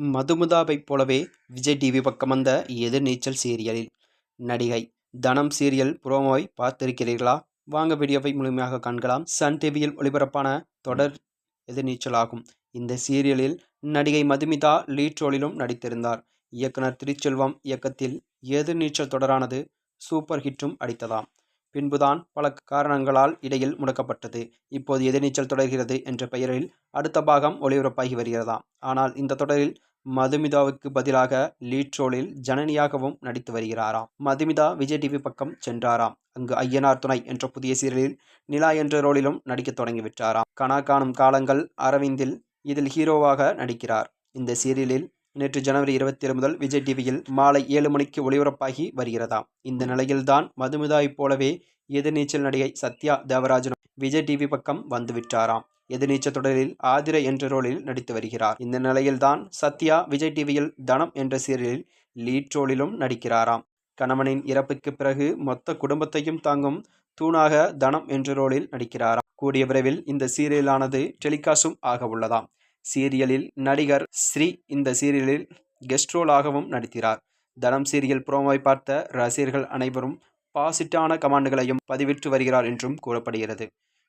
மதுமுதாவைப் போலவே விஜய் டிவி பக்கம் வந்த எதிர்நீச்சல் சீரியலில் நடிகை தனம் சீரியல் புரோமோவை பார்த்திருக்கிறீர்களா? வாங்க வீடியோவை முழுமையாக காண்கலாம். சன் டிவியில் ஒளிபரப்பான தொடர் எதிர்நீச்சல் ஆகும் இந்த சீரியலில் நடிகை மதுமிதா லீட் ரோலிலும் நடித்திருந்தார். இயக்குனர் திருச்செல்வம் இயக்கத்தில் எதிர்நீச்சல் தொடரானது சூப்பர் ஹிட்டும் அடித்ததாம். பின்புதான் பல காரணங்களால் இடையில் முடக்கப்பட்டது. இப்போது எதிர்நீச்சல் தொடர்கிறது என்ற பெயரில் அடுத்த பாகம் ஒளிபரப்பாகி வருகிறதாம். ஆனால் இந்த தொடரில் மதுமிதாவுக்கு பதிலாக லீட் ரோலில் ஜனனியாகவும் நடித்து வருகிறாராம். மதுமிதா விஜய் டிவி பக்கம் சென்றாராம். அங்கு ஐயனார் துணை என்ற புதிய சீரியலில் நிலா என்ற ரோலிலும் நடிக்க தொடங்கிவிட்டாராம் கனா காணும் காலங்கள் அரவிந்தில் இதில் ஹீரோவாக நடிக்கிறார். இந்த சீரியலில் நேற்று ஜனவரி இருபத்தி ஏழு முதல் விஜய் டிவியில் மாலை ஏழு மணிக்கு ஒளிபரப்பாகி வருகிறதாம். இந்த நிலையில்தான் மதுமிதாவைப் போலவே எதிர்நீச்சல் நடிகை சத்யா தேவராஜனும் விஜய் டிவி பக்கம் வந்துவிட்டாராம் எதிர்நீச்ச தொடரில் ஆதிரை என்ற ரோலில் நடித்து வருகிறார். இந்த நிலையில்தான் சத்யா விஜய் டிவியில் தனம் என்ற சீரியலில் லீட் ரோலிலும் நடிக்கிறாராம். கணவனின் இறப்புக்கு பிறகு மொத்த குடும்பத்தையும் தாங்கும் தூணாக தனம் என்ற ரோலில் நடிக்கிறாராம். கூடிய விரைவில் இந்த சீரியலானது டெலிகாஸ்டும் ஆக உள்ளதாம். சீரியலில் நடிகர் ஸ்ரீ இந்த சீரியலில் கெஸ்ட் ரோலாகவும் நடிக்கிறார் தனம் சீரியல் புரோமோவை பார்த்த ரசிகர்கள் அனைவரும் பாசிட்டான கமாண்டுகளையும் பதிவிட்டு வருகிறார் என்றும் கூறப்படுகிறது.